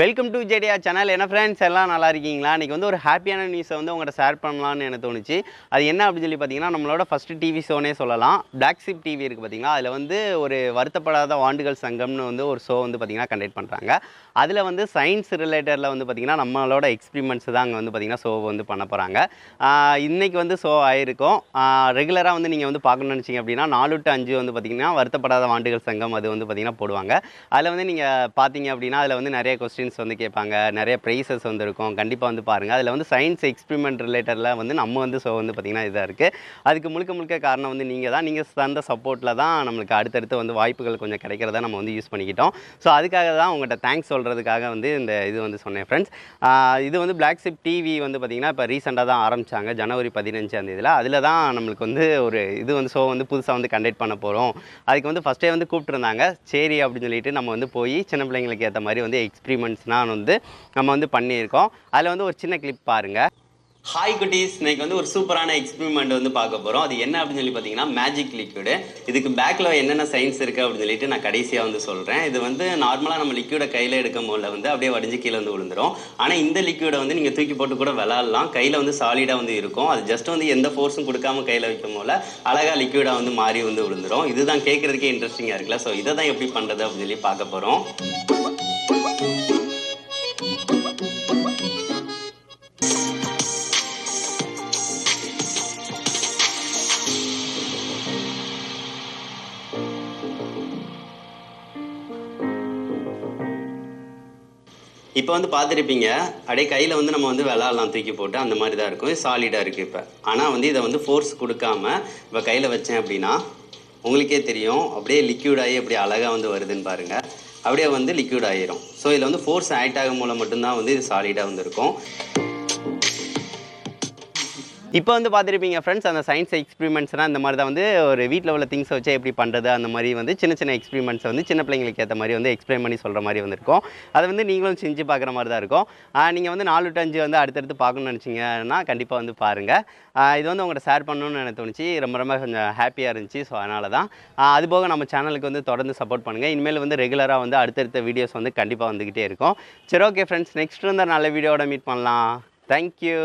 Welcome to ஜேடியா channel என்ன friends எல்லாம் நல்லா இருக்கீங்களா? இன்றைக்கி வந்து ஒரு ஹாப்பியான நியூஸை வந்து உங்கள்கிட்ட ஷேர் பண்ணலாம்னு எனக்கு தோணுச்சு. அது என்ன அப்படின்னு சொல்லி பார்த்தீங்கன்னா நம்மளோட ஃபஸ்ட்டு டிவி ஷோனே சொல்லலாம். பிளாக் ஷிப் டிவி இருக்குது பார்த்தீங்களா? அதில் வந்து ஒரு வருத்தப்படாத வாண்டுகள் சங்கம்னு வந்து ஒரு ஷோ வந்து பார்த்திங்கன்னா கண்டக்ட் பண்ணுறாங்க அதில் வந்து சயின்ஸ் ரிலேட்டடில் வந்து பார்த்திங்கன்னா நம்மளோட எக்ஸ்பிரிமெண்ட்ஸ் தான் அங்கே வந்து பார்த்திங்கன்னா ஷோ வந்து பண்ண போகிறாங்க இன்றைக்கி வந்து ஷோ ஆகிருக்கும் ரெகுலராக வந்து நீங்கள் வந்து பார்க்கணும்னு நினச்சிங்க அப்படின்னா நாலு டு அஞ்சு வந்து பார்த்திங்கன்னா வருத்தப்படாத வாண்டுகள் சங்கம் அது வந்து பார்த்திங்கன்னா போடுவாங்க. அதில் வந்து நீங்கள் பார்த்தீங்க அப்படின்னா அதில் வந்து நிறைய கொஸ்டின் கொஸ்டின்ஸ் வந்து கேட்பாங்க. நிறைய ப்ரைஸஸ் வந்து இருக்கும். கண்டிப்பாக வந்து பாருங்கள் அதில் வந்து சயின்ஸ் எக்ஸ்பிரிமெண்ட் ரிலேட்டடில் வந்து நம்ம வந்து ஷோ வந்து பார்த்திங்கன்னா இதாக இருக்குது அதுக்கு முழுக்க முழுக்க காரணம் வந்து நீங்கள் தான். நீங்கள் தந்த சப்போர்ட்டில் தான் நம்மளுக்கு அடுத்தடுத்து வந்து வாய்ப்புகள் கொஞ்சம் கிடைக்கிறத நம்ம வந்து யூஸ் பண்ணிக்கிட்டோம். ஸோ அதுக்காக தான் உங்கள்கிட்ட தேங்க்ஸ் சொல்கிறதுக்காக வந்து இந்த இது வந்து சொன்னேன் ஃப்ரெண்ட்ஸ் இது வந்து பிளாக் ஷிப் டிவி வந்து பார்த்திங்கன்னா இப்போ ரீசெண்டாக தான் ஆரம்பித்தாங்க ஜனவரி பதினஞ்சாம் தேதியில். அதில் தான் நம்மளுக்கு வந்து ஒரு இது வந்து ஷோ வந்து புதுசாக வந்து கண்டக்ட் பண்ண போகிறோம் அதுக்கு வந்து ஃபஸ்ட்டே வந்து கூப்பிட்டுருந்தாங்க. சரி அப்படின்னு சொல்லிட்டு நம்ம வந்து போய் சின்ன பிள்ளைங்களுக்கு ஏற்ற மாதிரி வந்து எக்ஸ்பிரிமெண்ட் எக்ஸ்பிரிமெண்ட்ஸ்னால் வந்து நம்ம வந்து பண்ணியிருக்கோம். அதில் வந்து ஒரு சின்ன கிளிப் பாருங்கள் ஹாய் குட்டீஸ் இன்னைக்கு வந்து ஒரு சூப்பரான எக்ஸ்பெரிமெண்ட் வந்து பார்க்க போகிறோம் அது என்ன அப்படின்னு சொல்லி பார்த்தீங்கன்னா மேஜிக் லிக்யூடு இதுக்கு பேக்கில் என்னென்ன சயின்ஸ் இருக்குது அப்படின்னு சொல்லிட்டு நான் கடைசியாக வந்து சொல்கிறேன் இது வந்து நார்மலாக நம்ம லிக்யூடை கையில் எடுக்கும் போல வந்து அப்படியே வடிஞ்சு கீழே வந்து விழுந்துரும். ஆனால் இந்த லிக்யூடை வந்து நீங்கள் தூக்கி போட்டு கூட விளாட்லாம். கையில் வந்து சாலிடாக வந்து இருக்கும். அது ஜஸ்ட் வந்து எந்த ஃபோர்ஸும் கொடுக்காம கையில் வைக்கும் போல அழகாக லிக்யூடாக வந்து மாறி வந்து விழுந்துரும். இதுதான் கேட்குறதுக்கே இன்ட்ரெஸ்டிங்காக இருக்குல்ல. ஸோ இதை தான் எப்படி பண்ணுறது அப்படின்னு சொல்லி பார்க்க போகிறோம் இப்போ வந்து பார்த்துருப்பீங்க அப்படியே கையில் வந்து நம்ம வந்து விளாட்லாம் தூக்கி போட்டு அந்த மாதிரி தான் இருக்கும் சாலிடாக இருக்குது இப்போ. ஆனால் வந்து இதை வந்து ஃபோர்ஸ் கொடுக்காம இப்போ கையில் வச்சேன் அப்படின்னா உங்களுக்கே தெரியும் அப்படியே லிக்யூடாகி ஆகி அப்படியே அழகாக வந்து வருதுன்னு பாருங்கள் அப்படியே வந்து லிக்யூட் ஆகிரும் ஸோ இதில் வந்து ஃபோர்ஸ் ஆக்ட் ஆகும் மூலம் மட்டும்தான் வந்து இது சாலிடாக வந்து இருக்கும் இப்போ வந்து பார்த்துருப்பீங்க ஃப்ரெண்ட்ஸ் அந்த சயின்ஸ் எக்ஸ்பிரிமெண்ட்ஸ்னால் இந்த மாதிரி தான் வந்து ஒரு வீட்டில் உள்ள திங்ஸ் வச்சு எப்படி பண்ணுறது அந்த மாதிரி வந்து சின்ன சின்ன எக்ஸ்பிரிமெண்ட்ஸ் வந்து சின்ன பிள்ளைங்களுக்கு ஏற்ற மாதிரி வந்து எக்ஸ்பிளைன் பண்ணி சொல்கிற மாதிரி வந்திருக்கும். அதை வந்து நீங்களும் செஞ்சு பார்க்குற மாதிரி தான் இருக்கும் நீங்கள் வந்து நாலு டு அஞ்சு வந்து அடுத்தடுத்து பார்க்கணும்னு நினச்சிங்கன்னா கண்டிப்பாக வந்து பாருங்கள் இது வந்து உங்கள்கிட்ட ஷேர் பண்ணணும்னு எனக்கு தோணுச்சு. ரொம்ப ரொம்ப கொஞ்சம் ஹாப்பியாக இருந்துச்சு. ஸோ அதனால தான் அது போக நம்ம சேனலுக்கு வந்து தொடர்ந்து சப்போர்ட் பண்ணுங்கள் இனிமேல் வந்து ரெகுலராக வந்து அடுத்தடுத்த வீடியோஸ் வந்து கண்டிப்பாக வந்துக்கிட்டே இருக்கும். சரி ஓகே ஃப்ரெண்ட்ஸ் நெக்ஸ்ட் வந்து நல்ல வீடியோவோட மீட் பண்ணலாம். தேங்க்யூ